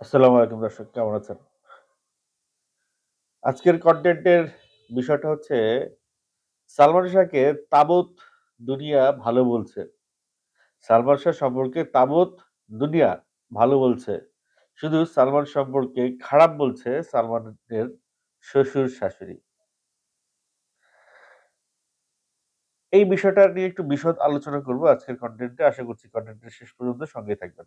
আসসালামু আলাইকুম দর্শক, কেমন আছেন? আজকের কনটেন্টের বিষয়টা হচ্ছে, সালমান শাহকে তাবৎ দুনিয়া ভালো বলছে। সালমান শাহ সম্পর্কে তাবৎ দুনিয়া ভালো বলছে। শুধু সালমান সম্পর্কে খারাপ বলছে সালমানের শ্বশুর-শাশুড়ি। এই বিষয়টা নিয়ে একটু বিশদ আলোচনা করব আজকের কনটেন্টে। আশা করছি কনটেন্টের শেষ পর্যন্ত সঙ্গেই থাকবেন।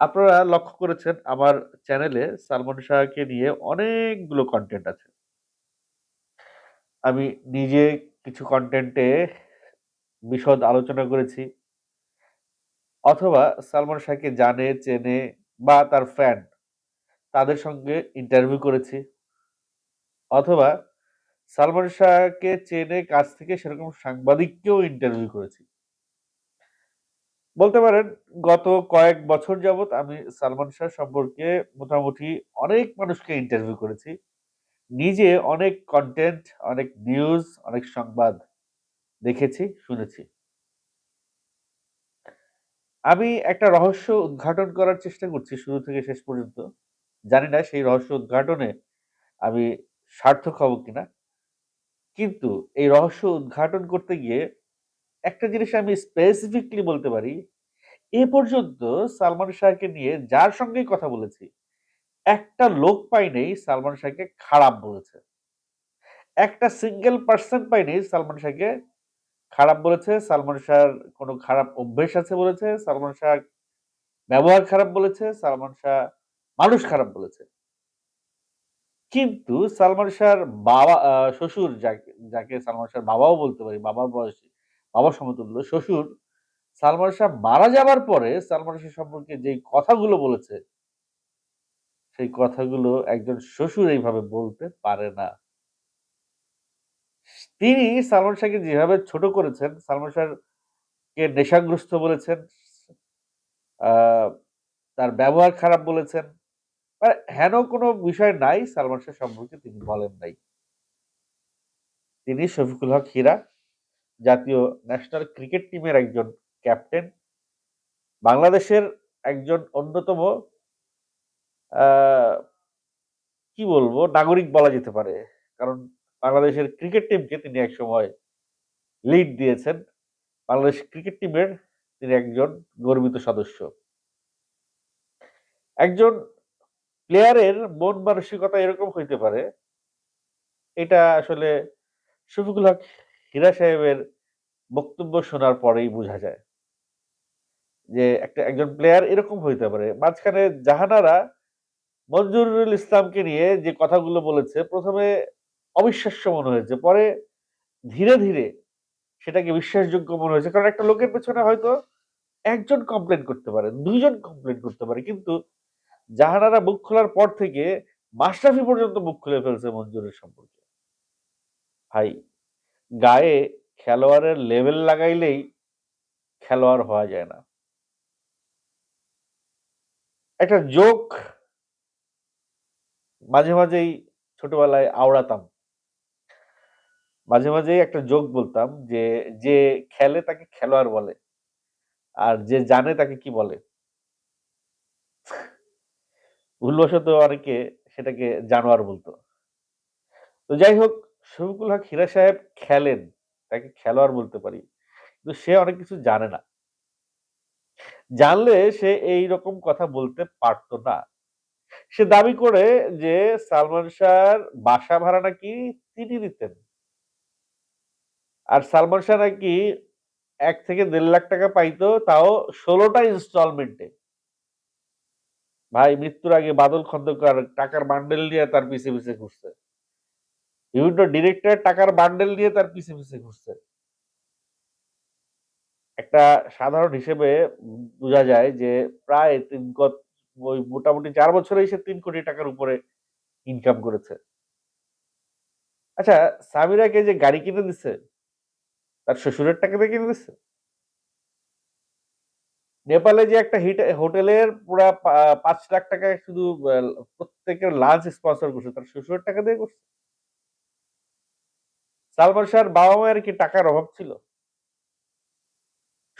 আপনারা লক্ষ্য করেছেন আমার চ্যানেলে সালমান শাহকে নিয়ে অনেকগুলো কনটেন্ট আছে। আমি নিজে কিছু কন্টেন্টে বিশদ আলোচনা করেছি। অথবা সালমান শাহকে জানে, চেনে বা তার ফ্যান তাদের সঙ্গে ইন্টারভিউ করেছি। অথবা সালমান শাহকে চেনে কাছ থেকে সেরকম সাংবাদিককেও ইন্টারভিউ করেছি। বলতে পারেন গত কয়েক বছর যাবৎ আমি সালমান শাহ সম্পর্কে মোটামুটি অনেক মানুষকে ইন্টারভিউ করেছি। নিজে অনেক কন্টেন্ট অনেক নিউজ, অনেক সংবাদ দেখেছি, শুনেছি। আমি একটা রহস্য উদ্ঘাটন করার চেষ্টা করছি শুরু থেকে শেষ পর্যন্ত। জানি না সেই রহস্য উদ্ঘাটনে আমি সার্থক হব কিনা। কিন্তু এই রহস্য উদ্ঘাটন করতে গিয়ে একটা জিনিস আমি স্পেসিফিকলি বলতে পারি, এ পর্যন্ত সালমান শাহকে নিয়ে যার সঙ্গে কথা বলেছি, একটা লোক পাই নাই সালমান শাহকে খারাপ বলেছে। একটা সিঙ্গেল পারসন পাই নাই সালমান শাহকে খারাপ বলেছে, সালমান শাহর কোনো খারাপ অভ্যেস আছে বলেছে, সালমান শাহ ব্যবহার খারাপ বলেছে, সালমান শাহ মানুষ খারাপ বলেছে। কিন্তু সালমান শাহর বাবা শ্বশুর যাকে যাকে সালমান শাহর বাবাও বলতে পারি, বাবার বয়সী, বাবা সমতুল্য শ্বশুর সালমান শাহ মারা যাবার পরে সালমান শাহ সম্পর্কে যেই কথাগুলো বলেছে সেই কথাগুলো একজন শ্বশুর এইভাবে বলতে পারে না। তিনি সালমান শাহকে যেভাবে ছোট করেছেন, সালমান শাহকে নেশাগ্রস্ত বলেছেন, তার ব্যবহার খারাপ বলেছেন। মানে হেন কোনো বিষয় নাই সালমান শাহ সম্পর্কে তিনি বলেন নাই। তিনি শফিকুল হক হীরা, জাতীয় ন্যাশনাল ক্রিকেট টিমের একজন ক্যাপ্টেন। বাংলাদেশের একজন অন্যতম কি বলব? নাগরিক বলা যেতে পারে। কারণ বাংলাদেশের ক্রিকেট টিমকে তিনি একসময় লিড দিয়েছেন। বাংলাদেশ ক্রিকেট টিমের তিনি একজন গর্বিত সদস্য। একজন প্লেয়ারের মন মানসিকতা এরকম হইতে পারে, এটা আসলে শফিকুল হক হীরা সাহেবের বক্তব্য শোনার পরেই বোঝা যায়। যে একটা একজন প্লেয়ার এরকম হইতে পারে। মাঝখানে জাহানারা মঞ্জুরুল ইসলামকে নিয়ে যে কথাগুলো বলেছে, প্রথমে অবিশ্বাস্য মনে হয়েছে। পরে ধীরে, ধীরে সেটাকে বিশ্বাসযোগ্য মনে হয়েছে। কারণ একটা লোকের পেছনে হয়তো একজন কমপ্লেন করতে পারে, ২ কমপ্লেন করতে পারে। কিন্তু জাহানারা মুখ খোলার পর থেকে মাশরাফি পর্যন্ত মুখ খুলে ফেলছে মঞ্জুরের সম্পর্কে। ভাই, গায়ে খেলোয়াড়ের লেভেল লাগাইলেই খেলোয়াড় হওয়া যায় না। একটা জোক মাঝে, মাঝেই ছোটবেলায় আওড়াতাম। মাঝে, মাঝেই একটা জোক বলতাম যে, "যে খেলে তাকে খেলোয়াড় বলে। আর যে জানে তাকে কি বলে?" ভুলবশত অনেকে সেটাকে জানোয়ার বলতো তো যাই হোক, শফিকুল হক হীরা সাহেব খেলেন। তাকে খেলোয়াড় বলতে পারি। কিন্তু সে অনেক কিছু জানে না। জানলে সে এইরকম কথা বলতে পারত না। সে দাবি করে যে সালমান শাহর বাসা ভাড়া নাকি তিনি দিতেন। আর সালমান শাহ নাকি ১ থেকে ১.৫ লাখ টাকা পাইতো তাও ষোলোটা ইনস্টলমেন্টে। ভাই মৃত্যুর আগে বাদল খন্দকার টাকার বান্ডেল নিয়ে তার পিছে, পিছে ঘুরছে। বিভিন্ন ডিরেক্টর টাকার বান্ডেল নিয়ে তার পিছে, পিছে ঘুরছে। একটা সাধারণ হিসেবে বুঝা যায় যে প্রায় তিন ওই মোটামুটি ৪ বছরেই সে ৩ কোটি টাকার উপরে ইনকাম করেছে। আচ্ছা, সামিরাকে যে গাড়ি কিনে দিছে, তার শ্বশুরের টাকা দিয়ে কিনে দিছে? নেপালে যে একটা হিট হোটেলের পুরা পাঁচ লাখ ৳৫,০০,০০০ শুধু প্রত্যেকের লাঞ্চ স্পন্সর করছে, তার শ্বশুরের টাকা দিয়ে করছে? সালমান শাহর বাবা-মায়ের কি টাকার অভাব ছিল?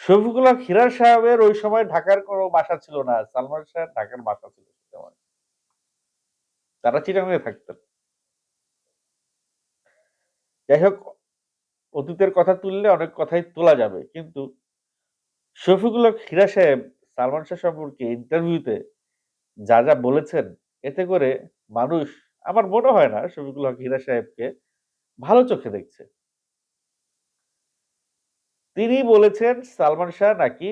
শফিকুল হক হিরার সাহেবের ওই সময় ঢাকার কোনো বাসা ছিল না। সালমান শাহের ঢাকার বাসা ছিল। তারা চিটাগাংয়ে থাকতেন। যাই হোক, অতীতের কথা তুললে অনেক কথাই তোলা যাবে। কিন্তু শফিকুল হক হীরা সাহেব, সালমান শাহ সম্পর্কে ইন্টারভিউতে যা যা বলেছেন, এতে করে মানুষ, আমার মনে হয় না শফিকুল হক হীরা সাহেবকে ভালো চোখে দেখছে। তিনি বলেছেন, সালমান শাহ নাকি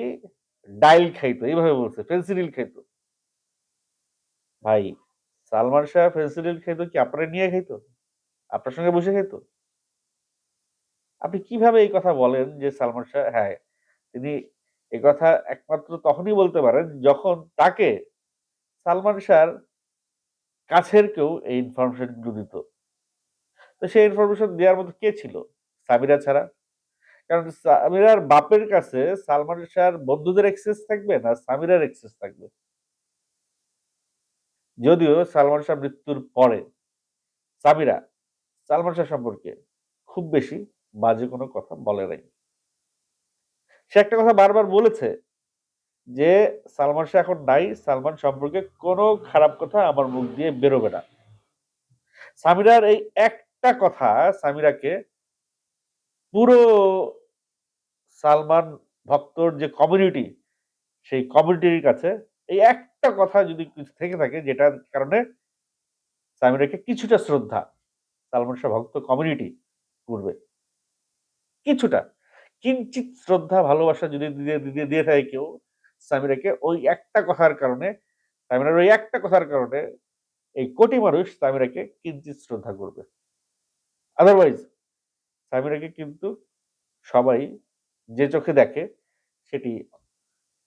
ডাইল খাইতো, এইভাবে বলছে ফেন্সিডিল খাইতো। ভাই, সালমান শাহ ফেন্সিডিল খাইতো কি আপনারা নিয়ে খাইতো? আপনার সঙ্গে বসে খাইতো? আপনি কীভাবে এই কথা বলেন যে সালমান শাহ হ্যাঁ তিনি এ কথা একমাত্র তখনই বলতে পারেন যখন তাকে সালমান শাহর কাছের কেউ এই ইনফরমেশনগুলো দিত। তো সেই ইনফরমেশন দেওয়ার মতো কে ছিল? সাবিরা ছাড়া। কারণ সামিরার বাপের কাছে সালমান শাহর বন্ধুদের এক্সেস থাকবে না সামিরার এক্সেস থাকবে? যদিও সালমান শাহ মৃত্যুর পরে, সামিরা, সালমান শাহ সম্পর্কে খুব বেশি বাজে কোনো কথা বলে নাই। সে একটা কথা বারবার বলেছে যে, সালমান শাহ এখন নাই, সালমান সম্পর্কে কোনো খারাপ কথা আমার মুখ দিয়ে বেরোবে না। সামিরার এই একটা কথা সামিরাকে পুরো সালমান ভক্তর যে কমিউনিটি সেই কমিউনিটির কাছে এই একটা কথা যদি কিছু থেকে থাকে, যেটার কারণে সামিরাকে কিছুটা শ্রদ্ধা, সালমান শাহ ভক্ত কমিউনিটি করবে কিছুটা। কিঞ্চিত শ্রদ্ধা, ভালোবাসা যদি দিয়ে দিয়ে দিয়ে থাকে কেউ, সামিরাকে ওই একটা কথার কারণে, সামিরার ওই একটা কথার কারণে এই কোটি মানুষ সামিরাকে কিঞ্চিত শ্রদ্ধা করবে। আদারওয়াইজ সামিরাকে কিন্তু সবাই যে চোখে দেখে সেটি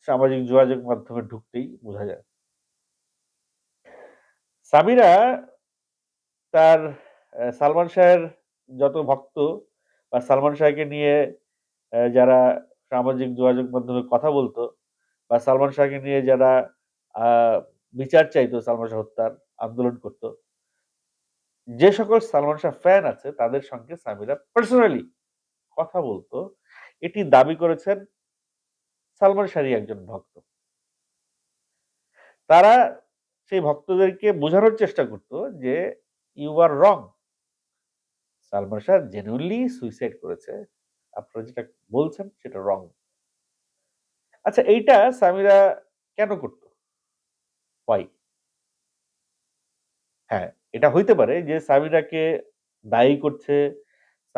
সামাজিক যোগাযোগ মাধ্যমে ঢুকতেই বোঝা যায়। সামিরা তার সালমান শাহের যত ভক্ত বা সালমান শাহকে নিয়ে যারা সামাজিক যোগাযোগ মাধ্যমে কথা বলতো বা সালমান শাহকে নিয়ে যারা বিচার চাইতো সালমান শাহ হত্যার, আন্দোলন করত, যে সকল সালমান শাহ ফ্যান আছে তাদের সঙ্গে সামিরা পার্সোনালি কথা বলতো এটি দাবি করেছেন সালমান শাহরি একজন ভক্ত। তারা সেই ভক্তদেরকে বোঝানোর চেষ্টা করত যে you are wrong Salman Shah genuinely suicide করেছে। আপনারা যেটা বলছেন সেটা রং আচ্ছা এইটা সামিরা কেন করত? ওয়াই হ্যাঁ এটা হইতে পারে যে, সামিরাকে দায়ী করছে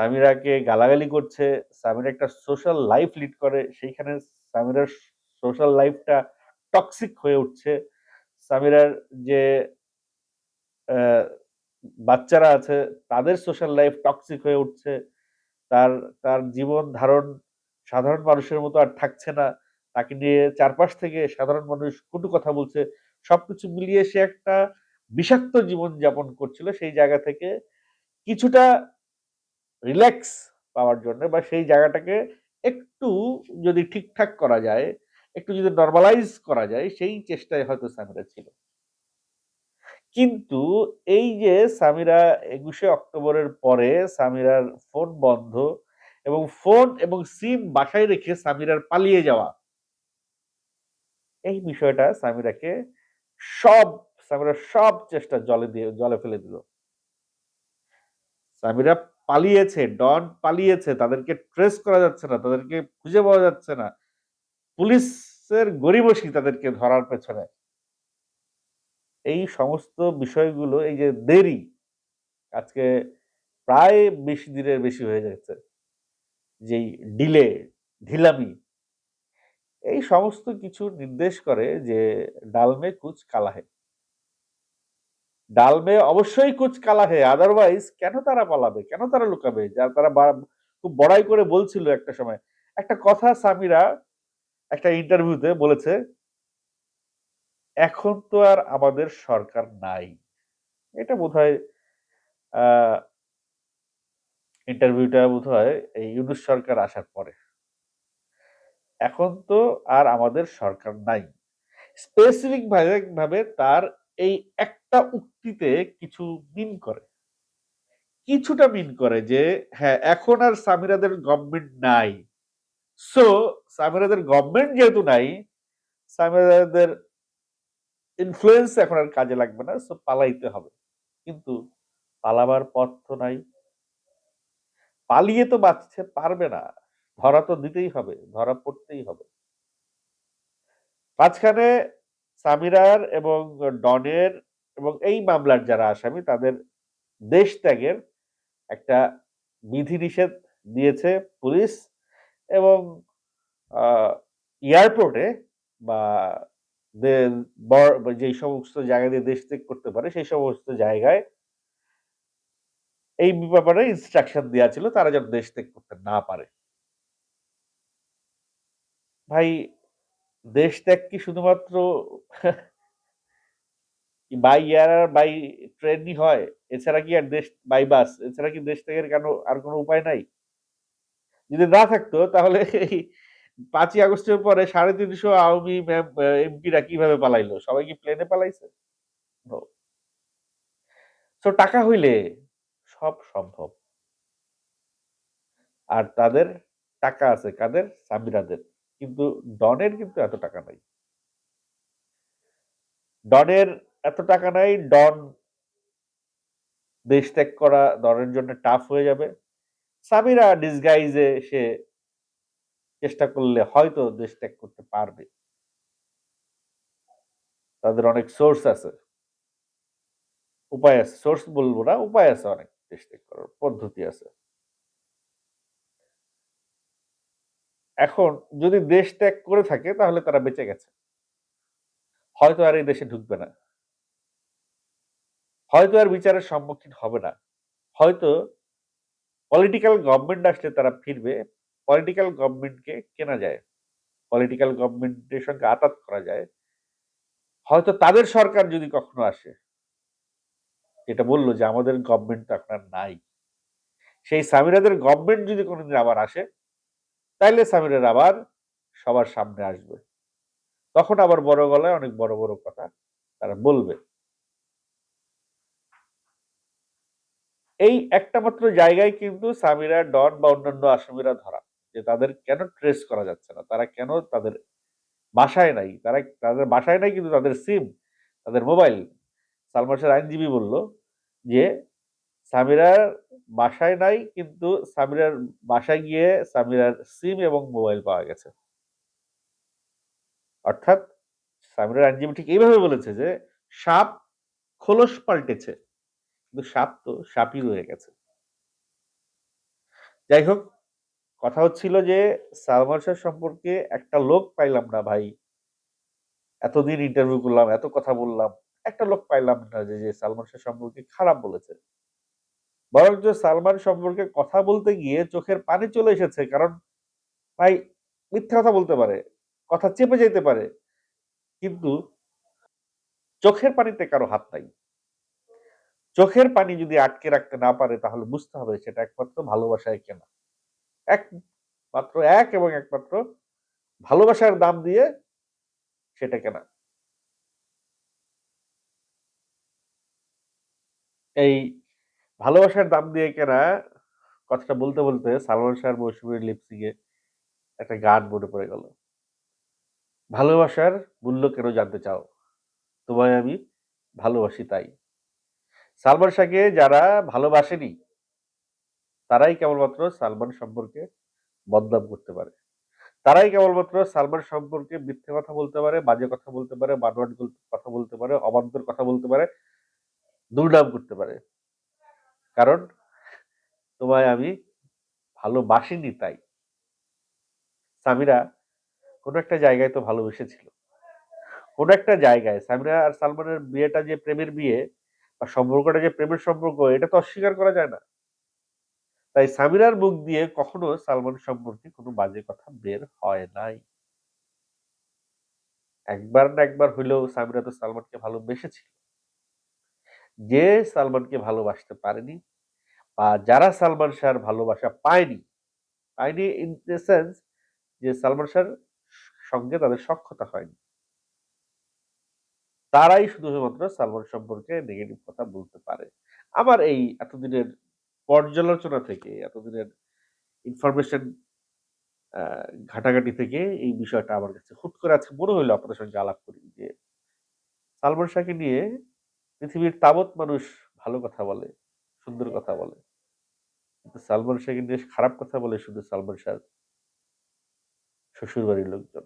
সামিরাকে গালাগালি করছে, সামিরা একটা সোশ্যাল লাইফ লিড করে, সেইখানে সামিরার সোশ্যাল লাইফটা টক্সিক হয়ে উঠছে। সামিরার যে বাচ্চারা আছে, তাদের সোশ্যাল লাইফ টক্সিক হয়ে উঠছে। তার তার জীবন ধারণ সাধারণ মানুষের মতো আর থাকছে না। তাকে নিয়ে চারপাশ থেকে সাধারণ মানুষ কটু কথা বলছে। সবকিছু মিলিয়ে সে একটা বিষাক্ত জীবন যাপন করছিল সেই জায়গা থেকে। কিছুটা রিল্যাক্স পাওয়ার জন্য বা সেই জায়গাটাকে একটু যদি ঠিকঠাক করা যায়, একটু যদি নর্মালাইজ করা যায়, সেই চেষ্টায় হয়তো সামিরা ছিল। কিন্তু এই যে সামিরা একুশে অক্টোবরের পরে সামিরার ফোন বন্ধ এবং ফোন এবং সিম বাসায় রেখে সামিরার পালিয়ে যাওয়া, এই বিষয়টা সামিরাকে সব, সামিরার সব চেষ্টা জলে দিয়ে, জলে ফেলে দিল। সামিরা পালিয়েছে, ডন পালিয়েছে, তাদেরকে ট্রেস করা যাচ্ছে না, তাদেরকে খুঁজে পাওয়া যাচ্ছে না। পুলিশের গরিবসী তাদেরকে ধরার পেছনে। এই সমস্ত বিষয়গুলো, এই যে দেরি, আজকে প্রায় বেশি দিনের বেশি হয়ে যাচ্ছে। যেই ডিলে, ঢিলামি, এই সমস্ত কিছু নির্দেশ করে যে ডালমে কুচ কালাহে। ডালমে অবশ্যই কুচ কালা হে আদারওয়াইজ কেন তারা পালাবে? কেন তারা লুকাবে? যা তারা খুব বড়াই করে বলছিল একটা সময়। একটা কথা সামিরা একটা ইন্টারভিউতে বলেছে, এখন তো আর আমাদের সরকার নাই। এটা বোধ হয় ইন্টারভিউটা বোধ হয় এই ইউনুস সরকার আসার পরে। এখন তো আর আমাদের সরকার নাই। স্পেসিফিক ভাবে তার এই একটা উক্তিতে কিছু মিন করে। কিছুটা মিন করে যে হ্যাঁ এখন আর সামিরাদের গভর্নমেন্ট নাই। সো সামিরাদের গভর্নমেন্ট যেহেতু নাই, সামিরাদের ইনফ্লুয়েন্স এখন আর কাজে লাগবে না সো পালাইতে হবে। কিন্তু পালাবার পথ তো নাই। পালিয়ে তো বাঁচতে পারবে না। ধরা তো দিতেই হবে, ধরা পড়তেই হবে। মাঝখানে সামিরার এবং ডনের এবং এই মামলার যারা আসামি, তাদের দেশ ত্যাগের একটা বিধিনিষেধ দিয়েছে পুলিশ এবং এয়ারপোর্টে বা যেই সমস্ত জায়গা দিয়ে দেশ ত্যাগ করতে পারে, সেই সমস্ত জায়গায় এই ব্যাপারে ইনস্ট্রাকশন দেওয়া ছিল, তারা যেন দেশ ত্যাগ করতে না পারে। ভাই দেশ ত্যাগ কি শুধুমাত্র বাই এয়ার আর বাই ট্রেনই হয়? এছাড়া কি আর দেশ বাই বাস এছাড়া কি দেশ ত্যাগের কেন আর কোনো উপায় নাই? যদি না থাকতো, তাহলে পাঁচই আগস্টের পরে সাড়ে তিনশো আওয়ামী এমপিরা কীভাবে পালাইলো? সবাই কি প্লেনে পালাইছে? তো টাকা হইলে সব সম্ভব। আর তাদের টাকা আছে কাদের? সামিরাদের কিন্তু ডনের কিন্তু এত টাকা নাই। ডনের এত টাকা নাই, ডন দেশ ত্যাগ করা ডনের জন্য টাফ হয়ে যাবে। সামিরা ডিসগাইজে সে চেষ্টা করলে হয়তো দেশ ত্যাগ করতে পারবে। তাদের অনেক সোর্স আছে। উপায় আছে। সোর্স বলব না, উপায় আছে অনেক দেশ ত্যাগ করার পদ্ধতি আছে। এখন যদি দেশ ত্যাগ করে থাকে, তাহলে তারা বেঁচে গেছে। হয়তো আর এই দেশে ঢুকবে না। হয়তো আর বিচারের সম্মুখীন হবে না। হয়তো পলিটিক্যাল গভর্নমেন্ট আসলে তারা ফিরবে পলিটিক্যাল গভর্নমেন্টকে কেনা যায় পলিটিক্যাল গভর্নমেন্টের সঙ্গে আতাত করা যায়। হয়তো তাদের সরকার যদি কখনো আসে, যেটা বলল যে আমাদের গভর্নমেন্ট তো এখন আর নাই। সেই সামিরাদের গভর্নমেন্ট যদি কোনোদিন আবার আসে তাইলে সামিরের আবার সবার সামনে আসবে। তখন আবার বড় গলায় অনেক বড় বড় কথা তারা বলবে। এই একটা মাত্র জায়গায় কিন্তু সামিরা, ডন বা অন্যান্য আসামিরা ধরা, যে তাদের কেন ট্রেস করা যাচ্ছে না? তারা কেন তাদের বাসায় নাই? তারা তাদের বাসায় নাই কিন্তু তাদের সিম, তাদের মোবাইল। সালমান আইনজীবী বলল যে, সামিরার বাসায় নাই, কিন্তু সামিরার বাসায় গিয়ে সামিরার সিম এবং মোবাইল পাওয়া গেছে। অর্থাৎ সামিরার আইনজীবী ঠিক এইভাবে বলেছে যে, সাপ খোলস পাল্টেছে। কিন্তু সাপ তো সাপই রয়ে গেছে। যাই হোক, কথা হচ্ছিল যে, সালমান শাহ সম্পর্কে একটা লোক পাইলাম না ভাই। এতদিন ইন্টারভিউ করলাম, এত কথা বললাম, একটা লোক পাইলাম না যে সালমান শাহ সম্পর্কে খারাপ বলেছে। বরঞ্চ সালমান সম্পর্কে কথা বলতে গিয়ে চোখের পানি চলে এসেছে, কারণ ভাই মিথ্যা কথা বলতে পারে, কথা চেপে যেতে পারে, কিন্তু চোখের পানিতে কারও হাত নাই। চোখের পানি যদি আটকে রাখতে না পারে, তাহলে বুঝতে হবে সেটা একমাত্র ভালোবাসায় কেনা। একমাত্র এক এবং একমাত্র ভালোবাসার দাম দিয়ে সেটা কেনা। এই ভালোবাসার দাম দিয়ে কেনা কথাটা বলতে বলতে সালমান শাহ মৌসুমীর লিপসিংয়ে একটা গান মনে পড়ে গেল। ভালোবাসার মূল্য কেন জানতে চাও? তোমায় আমি ভালোবাসি তাই। সালমান শাহকে যারা ভালোবাসেনি, তারাই কেবলমাত্র সালমান সম্পর্কে বদনাম করতে পারে। তারাই কেবলমাত্র সালমান সম্পর্কে মিথ্যে কথা বলতে পারে, বাজে কথা বলতে পারে, বানোয়াট কথা বলতে পারে, অবান্তর কথা বলতে পারে, দুর্নাম করতে পারে। কারণ তোমায় আমি ভালোবাসিনি তাই। সামিরা কোনো একটা জায়গায় তো ভালোবেসেছিল। কোনো একটা জায়গায় সামিরা আর সালমানের বিয়েটা যে প্রেমের বিয়ে বা সম্পর্কটা যে প্রেমের সম্পর্ক, এটা তো অস্বীকার করা যায় না। তাই সামিরার মুখ দিয়ে কখনো সালমান সম্পর্কে কোনো বাজে কথা বের হয় নাই। একবার না একবার হইলেও সামিরা তো সালমানকে ভালোবেসেছিল। যে সালমানকে ভালোবাসতে পারেনি বা যারা সালমান শাহর ভালোবাসা পায়নি পায়নি ইন দ্য সেন্স যে সালমান শাহর সঙ্গে তাদের সক্ষতা হয়নি। তারাই শুধুমাত্র সালমান সম্পর্কে নেগেটিভ কথা বলতে পারে। আমার এই এতদিনের পর্যালোচনা থেকে, এতদিনের ইনফরমেশন ঘাটাঘাটি থেকে এই বিষয়টা আমার কাছে হুট করে আজকে মনে হইল আপনাদের সঙ্গে আলাপ করি যে সালমান শাহকে নিয়ে পৃথিবীর তাবৎ মানুষ ভালো কথা বলে, সুন্দর কথা বলে। কিন্তু সালমান শাহকে নিয়ে খারাপ কথা বলে শুধু সালমান শাহর শ্বশুরবাড়ির লোকজন।